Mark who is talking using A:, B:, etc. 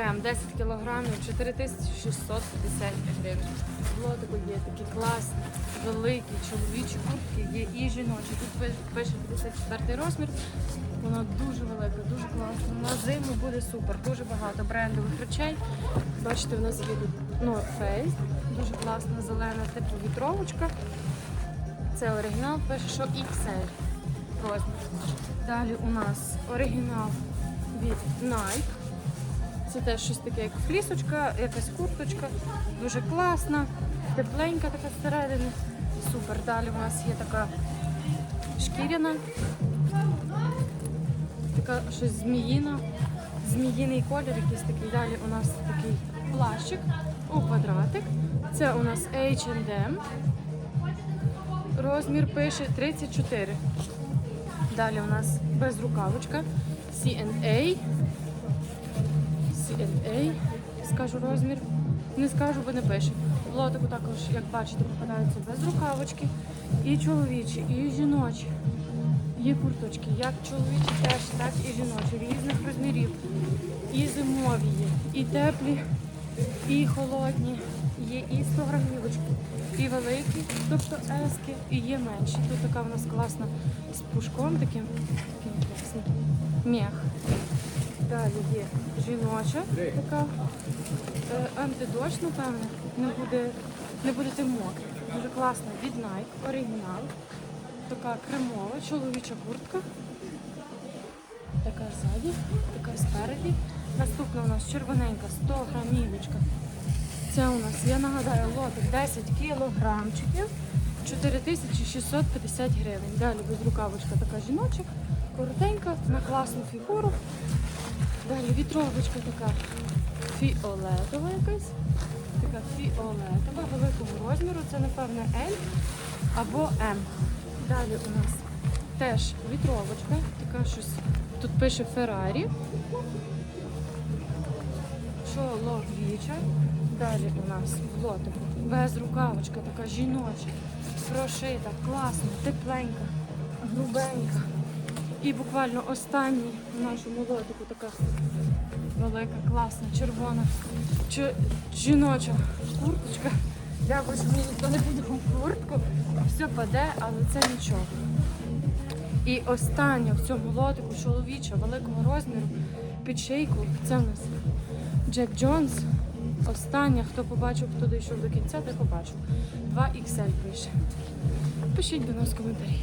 A: крем 10 кілограмів 4650 гривень. Лотику є такі класні, великі чоловічі куртки, є і жіночі. Тут пише 54 розмір. Вона дуже велика, дуже класна. На зиму буде супер. Дуже багато брендових речей. Бачите, у нас є тут North дуже класна зелена типу вітровочка. Це оригінал, пише, що XL розмір. Далі у нас оригінал від Nike. Це теж щось таке, як флісочка, якась курточка. Дуже класна, тепленька така всередині. Супер. Далі у нас є така шкіряна, така щось зміїна, зміїний колір якийсь такий. Далі у нас такий плащик у квадратик. Це у нас H&M. Розмір пише 34. Далі у нас безрукавочка C&A. C&A. Скажу розмір. Не скажу, бо не пише. Лотику також, як бачите, попадаються безрукавочки. І чоловічі, і жіночі. Є курточки, як чоловічі теж, так і жіночі, різних розмірів. І зимові є, і теплі, і холодні. Є і 100 грамівочки, і великі, тобто ески, і є менші. Тут така в нас класна з пушком таким, таким класним. Мех. Далі є жіноча така е, антидощ, напевне, не буде, не будете мокрі. Дуже класна від Nike, оригінал. Така кремова, чоловіча куртка. Така ззаді, така спереді. Наступна у нас червоненька 100 грамівочка. Це у нас, я нагадаю, лотик 10 кілограмчиків, 4650 гривень. Далі безрукавочка така жіноча, коротенька, на класну фігуру. Далі вітровочка така фіолетова якась. Така фіолетова, великого розміру. Це, напевно, L або М. Далі у нас теж вітровочка, така щось. Тут пише Феррарі. Чоловіча. Далі у нас в лотику безрукавочка, така жіноча, прошита, класна, тепленька, грубенька. І буквально останній в нашому лотику така велика, класна, червона, чи- жіноча курточка. Дякую, що мені ніхто не буде куртку. Все паде, але це нічого. І остання в цьому лотику чоловіча великого розміру під шийку. Це в нас Джек Джонс. Остання, хто побачив, хто дійшов до кінця, той побачив. 2XL пише. Пишіть до нас коментарі.